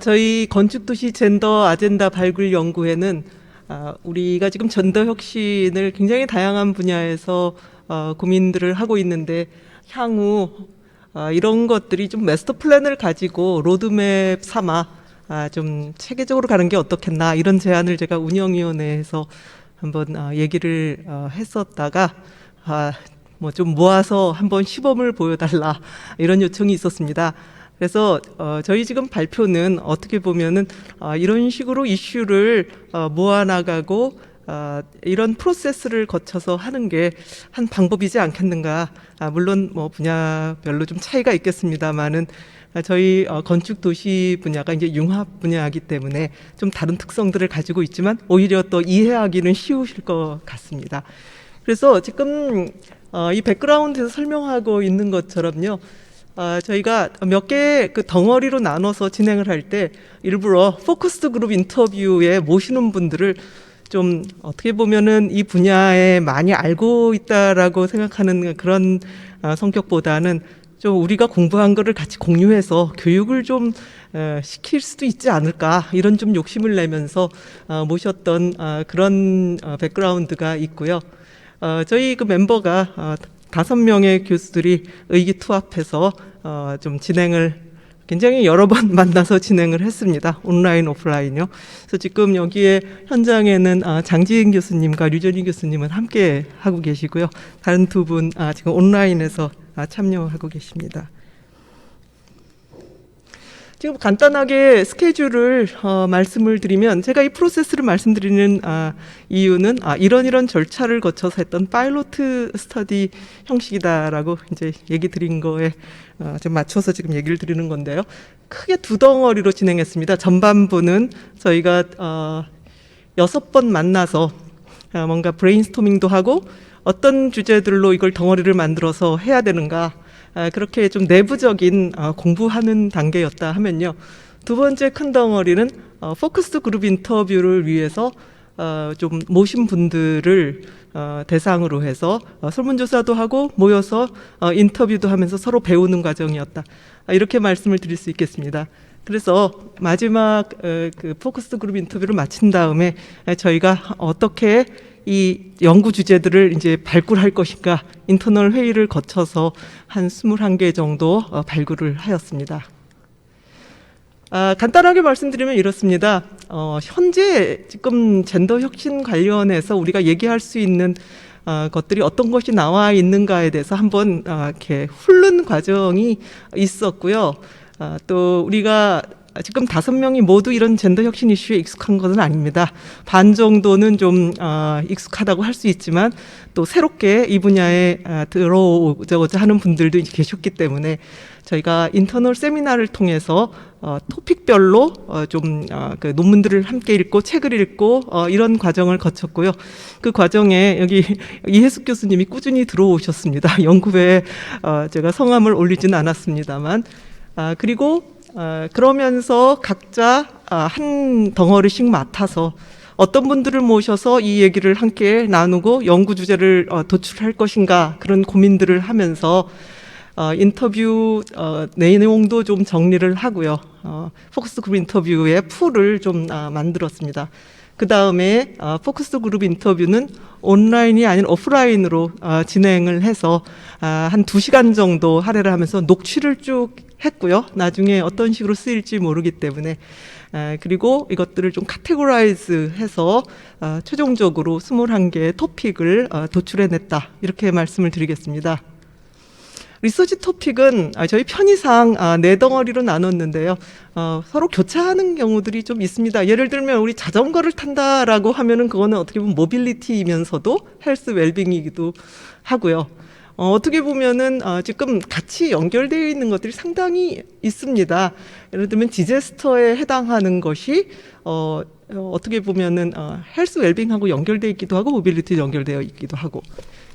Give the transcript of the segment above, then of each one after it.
저희 건축도시 젠더 아젠다 발굴 연구회는 아, 우리가 지금 젠더 혁신을 굉장히 다양한 분야에서 어, 고민들을 하고 있는데 향후 아, 이런 것들이 좀 마스터 플랜을 가지고 로드맵 삼아 아, 좀 체계적으로 가는 게 어떻겠나 이런 제안을 제가 운영위원회에서 한번 아, 얘기를 어, 했었다가 아, 뭐좀 모아서 한번 시범을 보여달라 이런 요청이 있었습니다. 그래서 어, 저희 지금 발표는 어떻게 보면은 아, 이런 식으로 이슈를 어, 모아나가고 아, 이런 프로세스를 거쳐서 하는 게 한 방법이지 않겠는가. 아, 물론 뭐 분야별로 좀 차이가 있겠습니다만은 아, 저희 어, 건축 도시 분야가 이제 융합 분야이기 때문에 좀 다른 특성들을 가지고 있지만 오히려 또 이해하기는 쉬우실 것 같습니다. 그래서 지금 어, 이 백그라운드에서 설명하고 있는 것처럼요. 아, 저희가 몇 개 그 덩어리로 나눠서 진행을 할 때 일부러 포커스드 그룹 인터뷰에 모시는 분들을 좀 어떻게 보면은 이 분야에 많이 알고 있다라고 생각하는 그런 아, 성격보다는 좀 우리가 공부한 거를 같이 공유해서 교육을 좀 에, 시킬 수도 있지 않을까 이런 좀 욕심을 내면서 아, 모셨던 아, 그런 어, 백그라운드가 있고요. 어, 저희 그 멤버가 어, 다섯 명의 교수들이 의기투합해서 어, 좀 진행을 굉장히 여러 번 만나서 진행을 했습니다. 온라인, 오프라인요. 그래서 지금 여기에 현장에는 아, 장지인 교수님과 류전희 교수님은 함께 하고 계시고요. 다른 두분 아, 지금 온라인에서 아, 참여하고 계십니다. 지금 간단하게 스케줄을 어, 말씀을 드리면 제가 이 프로세스를 말씀드리는 아, 이유는 아, 이런 이런 절차를 거쳐서 했던 파일로트 스터디 형식이다라고 이제 얘기 드린 거에 어, 좀 맞춰서 지금 얘기를 드리는 건데요. 크게 두 덩어리로 진행했습니다. 전반부는 저희가 어, 여섯 번 만나서 아, 뭔가 브레인스토밍도 하고 어떤 주제들로 이걸 덩어리를 만들어서 해야 되는가 아, 그렇게 좀 내부적인 아, 공부하는 단계였다 하면요. 두 번째 큰 덩어리는 어, 포커스 그룹 인터뷰를 위해서 어, 좀 모신 분들을 어, 대상으로 해서 어, 설문조사도 하고 모여서 어, 인터뷰도 하면서 서로 배우는 과정이었다. 아, 이렇게 말씀을 드릴 수 있겠습니다. 그래서 마지막 어, 그 포커스 그룹 인터뷰를 마친 다음에 에, 저희가 어떻게 이 연구 주제들을 이제 발굴할 것인가 인터널 회의를 거쳐서 한 21개 정도 어, 발굴을 하였습니다. 아, 간단하게 말씀드리면 이렇습니다. 어, 현재 지금 젠더 혁신 관련해서 우리가 얘기할 수 있는 어, 것들이 어떤 것이 나와 있는가에 대해서 한번 어, 이렇게 훑는 과정이 있었고요. 아, 또 우리가 지금 다섯 명이 모두 이런 젠더 혁신 이슈에 익숙한 것은 아닙니다. 반 정도는 좀 어, 익숙하다고 할 수 있지만 또 새롭게 이 분야에 아, 들어오고자 하는 분들도 계셨기 때문에 저희가 인터널 세미나를 통해서 어, 토픽별로 어, 좀 어, 그 논문들을 함께 읽고 책을 읽고 어, 이런 과정을 거쳤고요. 그 과정에 여기 이혜숙 교수님이 꾸준히 들어오셨습니다. 연구회에 어, 제가 성함을 올리지는 않았습니다만 아, 그리고 어, 그러면서 각자 아, 한 덩어리씩 맡아서 어떤 분들을 모셔서 이 얘기를 함께 나누고 연구 주제를 어, 도출할 것인가 그런 고민들을 하면서 어, 인터뷰 어, 내용도 좀 정리를 하고요. 어, 포커스 그룹 인터뷰의 풀을 좀 아, 만들었습니다. 그 다음에 어, 포커스 그룹 인터뷰는 온라인이 아닌 오프라인으로 어, 진행을 해서 아, 한두 시간 정도 할애를 하면서 녹취를 쭉 했고요. 나중에 어떤 식으로 쓰일지 모르기 때문에 아, 그리고 이것들을 좀 카테고라이즈 해서 아, 최종적으로 21개의 토픽을 어, 도출해냈다. 이렇게 말씀을 드리겠습니다. 리서치 토픽은 아, 저희 편의상 아, 네 덩어리로 나눴는데요. 어, 서로 교차하는 경우들이 좀 있습니다. 예를 들면 우리 자전거를 탄다라고 하면은 그거는 어떻게 보면 모빌리티이면서도 헬스 웰빙이기도 하고요. 어, 어떻게 보면은 어, 지금 같이 연결되어 있는 것들이 상당히 있습니다. 예를 들면 디제스터에 해당하는 것이 어, 어, 어떻게 보면은 어, 헬스 웰빙하고 연결되어 있기도 하고 모빌리티 연결되어 있기도 하고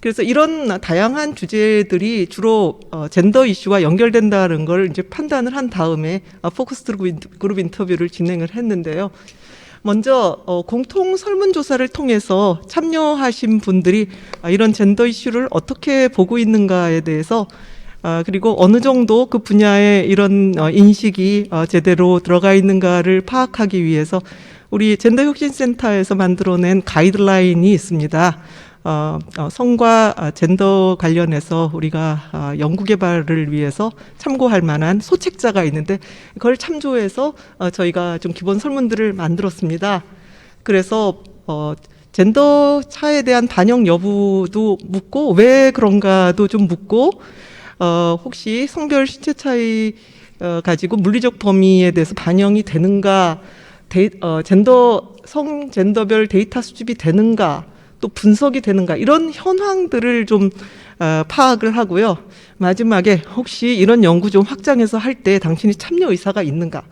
그래서 이런 다양한 주제들이 주로 어, 젠더 이슈와 연결된다는 걸 이제 판단을 한 다음에 어, 포커스 그룹 인터뷰를 진행을 했는데요. 먼저 어, 공통 설문조사를 통해서 참여하신 분들이 아, 이런 젠더 이슈를 어떻게 보고 있는가에 대해서 아, 그리고 어느 정도 그 분야에 이런 어, 인식이 어, 제대로 들어가 있는가를 파악하기 위해서 우리 젠더혁신센터에서 만들어낸 가이드라인이 있습니다. 어, 어, 성과 아, 젠더 관련해서 우리가 아, 연구 개발을 위해서 참고할 만한 소책자가 있는데 그걸 참조해서 어, 저희가 좀 기본 설문들을 만들었습니다. 그래서 어, 젠더 차에 대한 반영 여부도 묻고 왜 그런가도 좀 묻고 어, 혹시 성별 신체 차이 어, 가지고 물리적 범위에 대해서 반영이 되는가 데이, 어, 젠더 성 젠더별 데이터 수집이 되는가 또 분석이 되는가 이런 현황들을 좀 어, 파악을 하고요. 마지막에 혹시 이런 연구 좀 확장해서 할 때 당신이 참여 의사가 있는가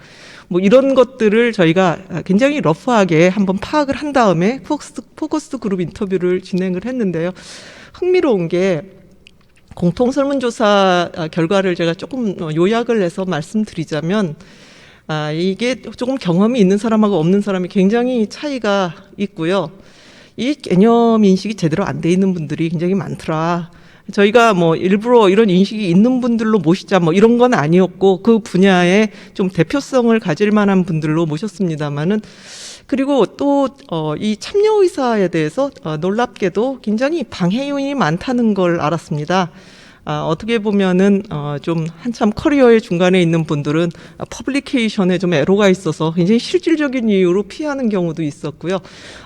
뭐 이런 것들을 저희가 굉장히 러프하게 한번 파악을 한 다음에 포커스, 포커스 그룹 인터뷰를 진행을 했는데요. 흥미로운 게 공통 설문조사 아, 결과를 제가 조금 어, 요약을 해서 말씀드리자면 아, 이게 조금 경험이 있는 사람하고 없는 사람이 굉장히 차이가 있고요. 이 개념 인식이 제대로 안 돼 있는 분들이 굉장히 많더라. 저희가 뭐 일부러 이런 인식이 있는 분들로 모시자 뭐 이런 건 아니었고 그 분야에 좀 대표성을 가질 만한 분들로 모셨습니다만은 그리고 또 어 이 참여 의사에 대해서 어 놀랍게도 굉장히 방해 요인이 많다는 걸 알았습니다. 아, 어떻게 보면은 어, 좀 한참 커리어의 중간에 있는 분들은 아, 퍼블리케이션에 좀 애로가 있어서 굉장히 실질적인 이유로 피하는 경우도 있었고요.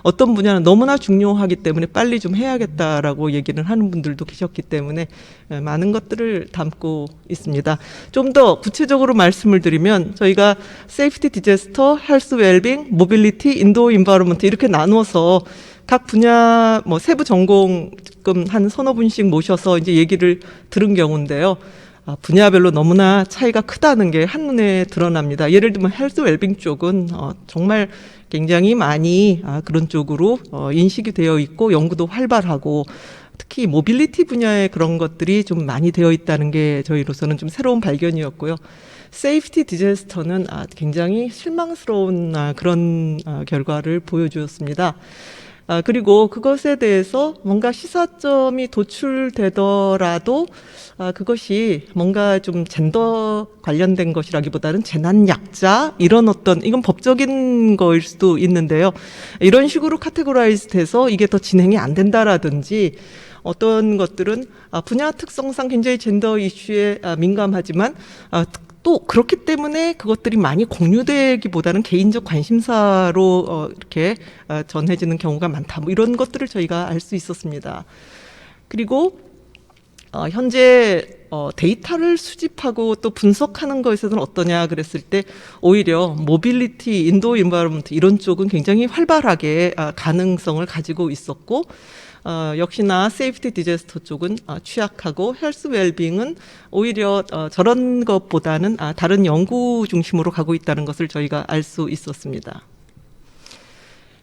어떤 분야는 너무나 중요하기 때문에 빨리 좀 해야겠다라고 얘기를 하는 분들도 계셨기 때문에 예, 많은 것들을 담고 있습니다. 좀 더 구체적으로 말씀을 드리면 저희가 세이프티 디제스터, 헬스 웰빙, 모빌리티, 인도어 인바이러먼트 이렇게 나누어서 각 분야 뭐 세부 전공 지금 한 서너 분씩 모셔서 이제 얘기를 들은 경우인데요. 아, 분야별로 너무나 차이가 크다는 게 한눈에 드러납니다. 예를 들면 헬스 웰빙 쪽은 어, 정말 굉장히 많이 아, 그런 쪽으로 어, 인식이 되어 있고 연구도 활발하고 특히 모빌리티 분야에 그런 것들이 좀 많이 되어 있다는 게 저희로서는 좀 새로운 발견이었고요. 세이프티 디제스터는 아, 굉장히 실망스러운 아, 그런 아, 결과를 보여주었습니다. 아, 그리고 그것에 대해서 뭔가 시사점이 도출되더라도 아, 그것이 뭔가 좀 젠더 관련된 것이라기보다는 재난 약자 이런 어떤 이건 법적인 거일 수도 있는데요. 이런 식으로 카테고라이즈 돼서 이게 더 진행이 안 된다라든지 어떤 것들은 아, 분야 특성상 굉장히 젠더 이슈에 아, 민감하지만 아, 특- 또 그렇기 때문에 그것들이 많이 공유되기보다는 개인적 관심사로 어, 이렇게 어, 전해지는 경우가 많다. 뭐 이런 것들을 저희가 알 수 있었습니다. 그리고 어, 현재 어, 데이터를 수집하고 또 분석하는 것에서는 어떠냐 그랬을 때 오히려 모빌리티, 인도 인바이러먼트 이런 쪽은 굉장히 활발하게 아, 가능성을 가지고 있었고 어, 역시나 세이프티 디제스터 쪽은 어, 취약하고 헬스 웰빙은 오히려 어, 저런 것보다는 아, 다른 연구 중심으로 가고 있다는 것을 저희가 알 수 있었습니다.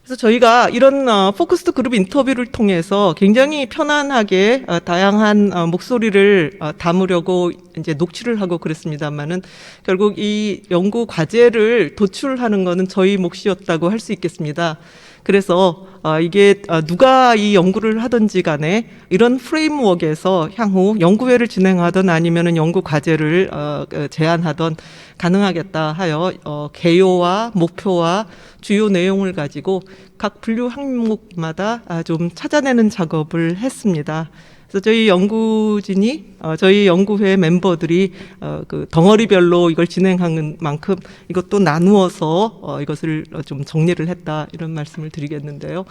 그래서 저희가 이런 어, 포커스드 그룹 인터뷰를 통해서 굉장히 편안하게 어, 다양한 어, 목소리를 어, 담으려고 이제 녹취를 하고 그랬습니다만은 결국 이 연구 과제를 도출하는 거는 저희 몫이었다고 할 수 있겠습니다. 그래서 어, 이게 어, 누가 이 연구를 하든지 간에 이런 프레임워크에서 향후 연구회를 진행하든 아니면은 연구 과제를 어, 그 제안하던 가능하겠다 하여 어, 개요와 목표와 주요 내용을 가지고 각 분류 항목마다 아, 좀 찾아내는 작업을 했습니다. 그래서 저희 연구진이 어, 저희 연구회 멤버들이 어, 그 덩어리별로 이걸 진행하는 만큼 이것도 나누어서 어, 이것을 어, 좀 정리를 했다 이런 말씀을 드리겠는데요.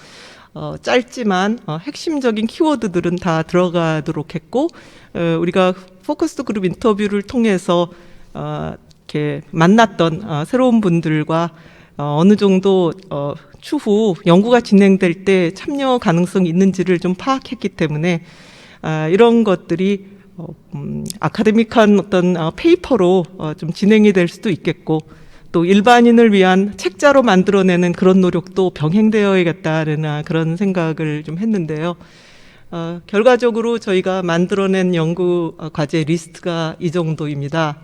어, 짧지만 어, 핵심적인 키워드들은 다 들어가도록 했고 어, 우리가 포커스 그룹 인터뷰를 통해서 어, 이렇게 만났던 어, 새로운 분들과 어, 어느 정도 어, 추후 연구가 진행될 때 참여 가능성이 있는지를 좀 파악했기 때문에 아, 이런 것들이 어, 음, 아카데믹한 어떤 어, 페이퍼로 어, 좀 진행이 될 수도 있겠고 또 일반인을 위한 책자로 만들어내는 그런 노력도 병행되어야겠다는 아, 그런 생각을 좀 했는데요. 어, 결과적으로 저희가 만들어낸 연구 어, 과제 리스트가 이 정도입니다.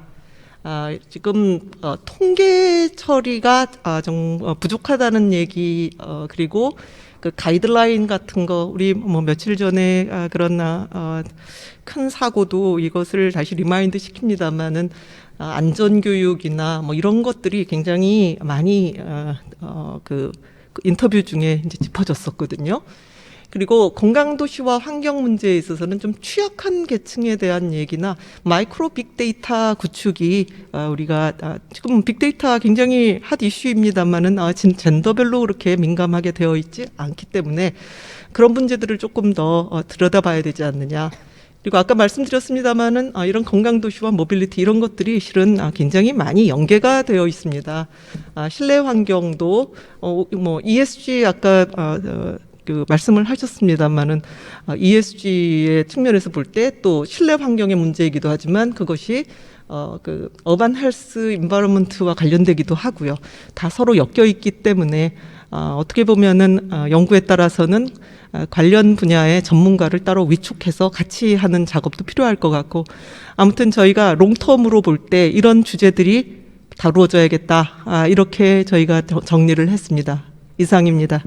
아, 지금 어, 통계 처리가 아, 좀 어, 부족하다는 얘기 어, 그리고 그 가이드라인 같은 거 우리 뭐 며칠 전에 아, 그런 아, 어, 큰 사고도 이것을 다시 리마인드 시킵니다만은 아, 안전 교육이나 뭐 이런 것들이 굉장히 많이 어, 어, 그, 그 인터뷰 중에 이제 짚어졌었거든요. 그리고 건강 도시와 환경 문제에 있어서는 좀 취약한 계층에 대한 얘기나 마이크로 빅데이터 구축이 아, 우리가 아, 지금 빅데이터 굉장히 핫 이슈입니다만은 아, 진 젠더별로 그렇게 민감하게 되어 있지 않기 때문에 그런 문제들을 조금 더 어, 들여다봐야 되지 않느냐. 그리고 아까 말씀드렸습니다마는 아, 이런 건강 도시와 모빌리티 이런 것들이 실은 아, 굉장히 많이 연계가 되어 있습니다. 아, 실내 환경도 어, 뭐 ESG 아까 아, 어, 그 말씀을 하셨습니다마는 아, ESG의 측면에서 볼 때 또 실내 환경의 문제이기도 하지만 그것이 어, 그 어반 헬스 인바이러먼트와 관련되기도 하고요. 다 서로 엮여 있기 때문에 아, 어떻게 보면은 아, 연구에 따라서는 아, 관련 분야의 전문가를 따로 위촉해서 같이 하는 작업도 필요할 것 같고 아무튼 저희가 롱텀으로 볼 때 이런 주제들이 다루어져야겠다 아, 이렇게 저희가 정- 정리를 했습니다. 이상입니다.